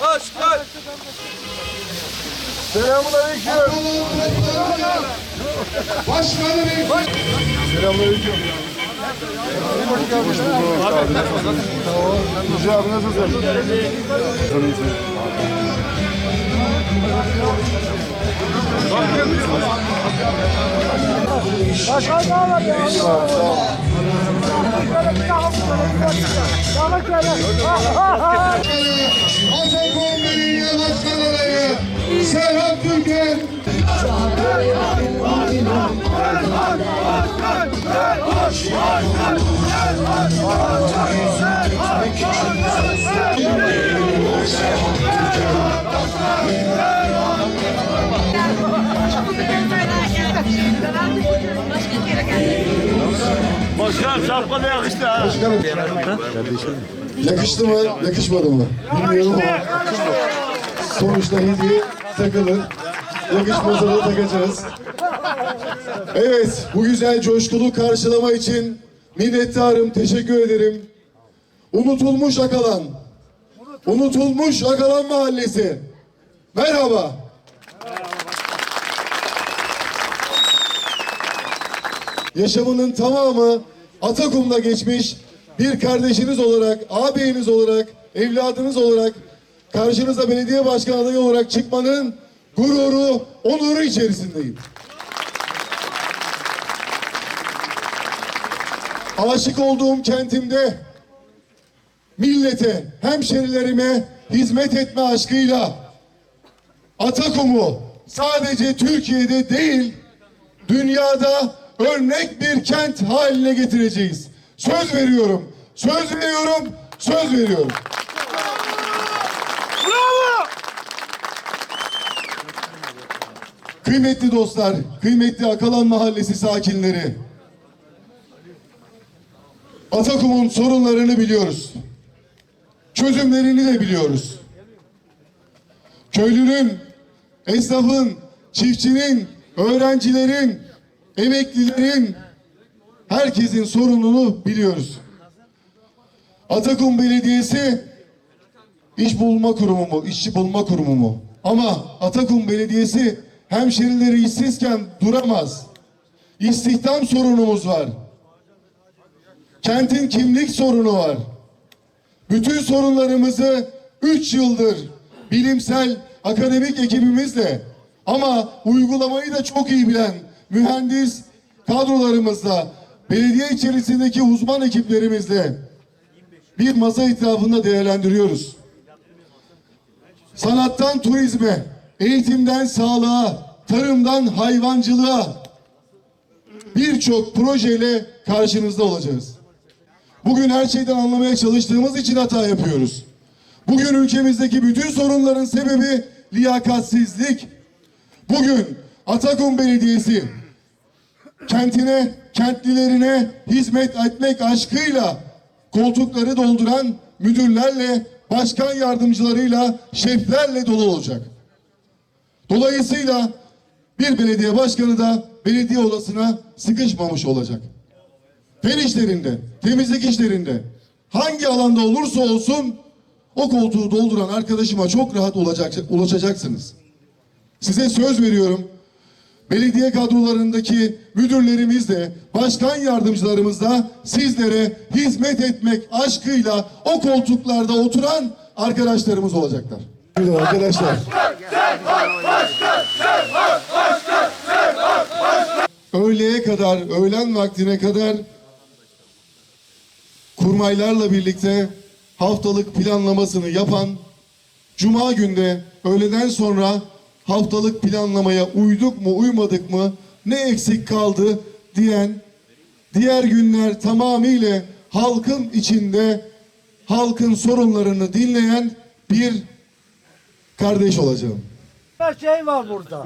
Hoş gel. Selamun aleyküm. Başkanım Selamun aleyküm. Hoş bulduk abi. Nasılsın? Hücre abi nasılsın? Sen iyisin. Başkan ne var ya? Azerbaycan Belediye Başkan adayı Serhat Türker. Başkan şapka da yakıştı ha. Yakıştı mı, yakışmadı mı? Bilmiyorum ama sonuçta hediye takılır. Yakışmasa da takacağız. Evet, bu güzel coşkulu karşılama için minnettarım, teşekkür ederim. Unutulmuş Akalan, Unutulmuş Akalan Mahallesi. Merhaba. yaşamının tamamı Atakum'da geçmiş bir kardeşiniz olarak, ağabeyiniz olarak, evladınız olarak karşınıza belediye başkan adayı olarak çıkmanın gururu, onuru içerisindeyim. Aşık olduğum kentimde millete, hemşerilerime hizmet etme aşkıyla Atakum'u sadece Türkiye'de değil, dünyada örnek bir kent haline getireceğiz. Söz veriyorum, söz veriyorum, söz veriyorum. Kıymetli dostlar, kıymetli Akalan Mahallesi sakinleri. Atakum'un sorunlarını biliyoruz. Çözümlerini de biliyoruz. Köylünün, esnafın, çiftçinin, öğrencilerin, emeklilerin, herkesin sorununu biliyoruz. Atakum Belediyesi iş bulma kurumu mu, işçi bulma kurumu mu? Ama Atakum Belediyesi hemşerileri işsizken duramaz. İstihdam sorunumuz var. Kentin kimlik sorunu var. Bütün sorunlarımızı 3 yıldır bilimsel akademik ekibimizle ama uygulamayı da çok iyi bilen mühendis kadrolarımızla belediye içerisindeki uzman ekiplerimizle bir masa etrafında değerlendiriyoruz. Sanattan turizme, eğitimden sağlığa, tarımdan hayvancılığa birçok projeyle karşınızda olacağız. Bugün her şeyden anlamaya çalıştığımız için hata yapıyoruz. Bugün ülkemizdeki bütün sorunların sebebi liyakatsizlik. Bugün Atakum Belediyesi kentine, kentlilerine hizmet etmek aşkıyla koltukları dolduran müdürlerle, başkan yardımcılarıyla, şeflerle dolu olacak. Dolayısıyla bir belediye başkanı da belediye odasına sıkışmamış olacak. Fen işlerinde, temizlik işlerinde, hangi alanda olursa olsun o koltuğu dolduran arkadaşıma çok rahat ulaşacaksınız. Size söz veriyorum. Belediye kadrolarındaki müdürlerimiz de, başkan yardımcılarımız da sizlere hizmet etmek aşkıyla o koltuklarda oturan arkadaşlarımız olacaklar. Arkadaşlar. Öğleye kadar, öğlen vaktine kadar kurmaylarla birlikte haftalık planlamasını yapan, Cuma günde öğleden sonra haftalık planlamaya uyduk mu uymadık mı, ne eksik kaldı diyen, diğer günler tamamıyla halkın içinde halkın sorunlarını dinleyen bir kardeş olacağım. Her şey var burada.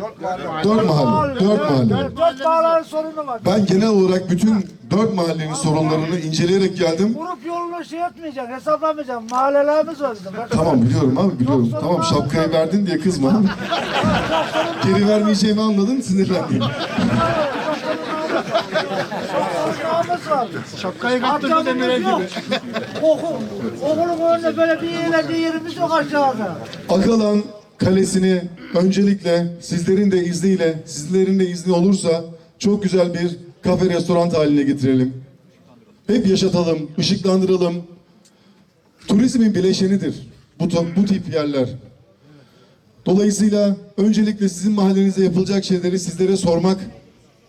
Dört mahalle, dört mahalle. Dört mahallenin sorunu var. Ben genel olarak bütün dört mahallenin sorunlarını inceleyerek geldim. Grup yolunu şey etmeyecek, hesaplamayacak. Mahallelerimiz var bizim. Bak, Tamam biliyorum abi biliyorum. Tamam şapkayı verdin diye kızma. Geri vermeyeceğimi anladın sinirlendim. Var. Şapkayı kaptırdı demire gibi. Okul, okulun önünde böyle bir eğlence yerimiz yok aşağıda. Akalan Kalesi'ni öncelikle sizlerin de izniyle, sizlerin de izni olursa çok güzel bir kafe restoran haline getirelim. Hep yaşatalım, ışıklandıralım. Turizmin bileşenidir bu, bu tip yerler. Dolayısıyla öncelikle sizin mahallenizde yapılacak şeyleri sizlere sormak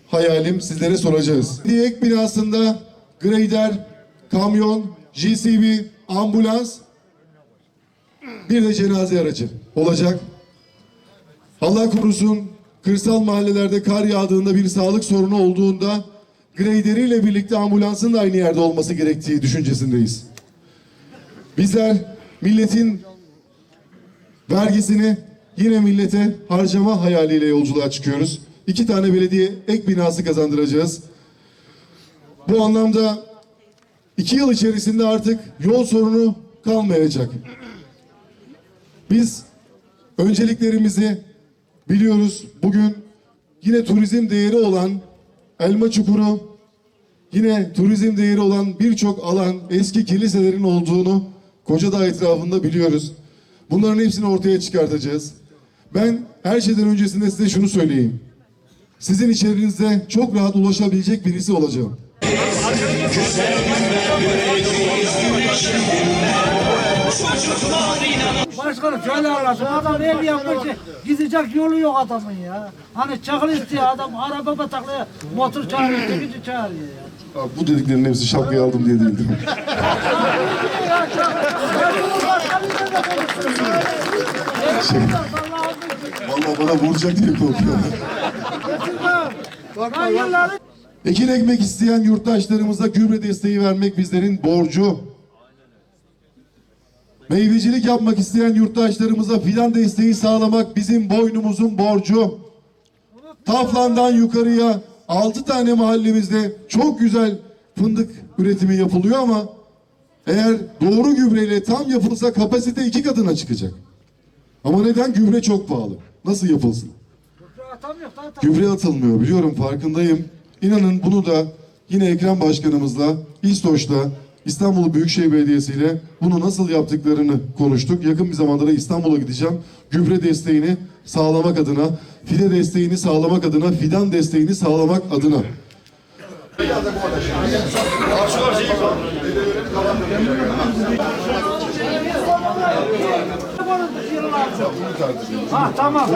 hayalim, sizlere soracağız. Diyek binasında grader, kamyon, JCB, ambulans, bir de cenaze aracı olacak. Allah korusun kırsal mahallelerde kar yağdığında bir sağlık sorunu olduğunda greyderiyle birlikte ambulansın da aynı yerde olması gerektiği düşüncesindeyiz. Bizler milletin vergisini yine millete harcama hayaliyle yolculuğa çıkıyoruz. İki tane belediye ek binası kazandıracağız. Bu anlamda iki yıl içerisinde artık yol sorunu kalmayacak. Biz önceliklerimizi biliyoruz. Bugün yine turizm değeri olan Elma Çukuru, yine turizm değeri olan birçok alan, eski kiliselerin olduğunu Kocadağ etrafında biliyoruz. Bunların hepsini ortaya çıkartacağız. Ben her şeyden öncesinde size şunu söyleyeyim. Sizin içerinizde çok rahat ulaşabilecek birisi olacağım. Başkanım şöyle anlatın. Adam ev yapmış. Gidecek yolu yok adamın ya. Hani çakıl istiyor adam araba bataklıyor. Motor çağırıyor. Tekici çağırıyor ya. Abi bu dediklerin hepsi şapkayı aldım diye değildir. Vallahi bana vuracak diye korkuyorum. Ekin ekmek isteyen yurttaşlarımıza gübre desteği vermek bizlerin borcu. Meyvecilik yapmak isteyen yurttaşlarımıza fidan desteği sağlamak bizim boynumuzun borcu. Taflan'dan yukarıya altı tane mahallemizde çok güzel fındık üretimi yapılıyor ama eğer doğru gübreyle tam yapılsa kapasite iki katına çıkacak. Ama neden? Gübre çok pahalı. Nasıl yapılsın? Gübre atılmıyor biliyorum farkındayım. İnanın bunu da yine Ekrem Başkanımızla, İstoç'la, İstanbul Büyükşehir Belediyesi ile bunu nasıl yaptıklarını konuştuk. Yakın bir zamanda da İstanbul'a gideceğim. Gübre desteğini sağlamak adına, fide desteğini sağlamak adına, fidan desteğini sağlamak adına. Ha tamam.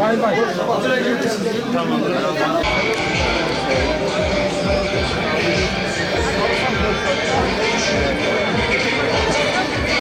Bay bay. Tamam.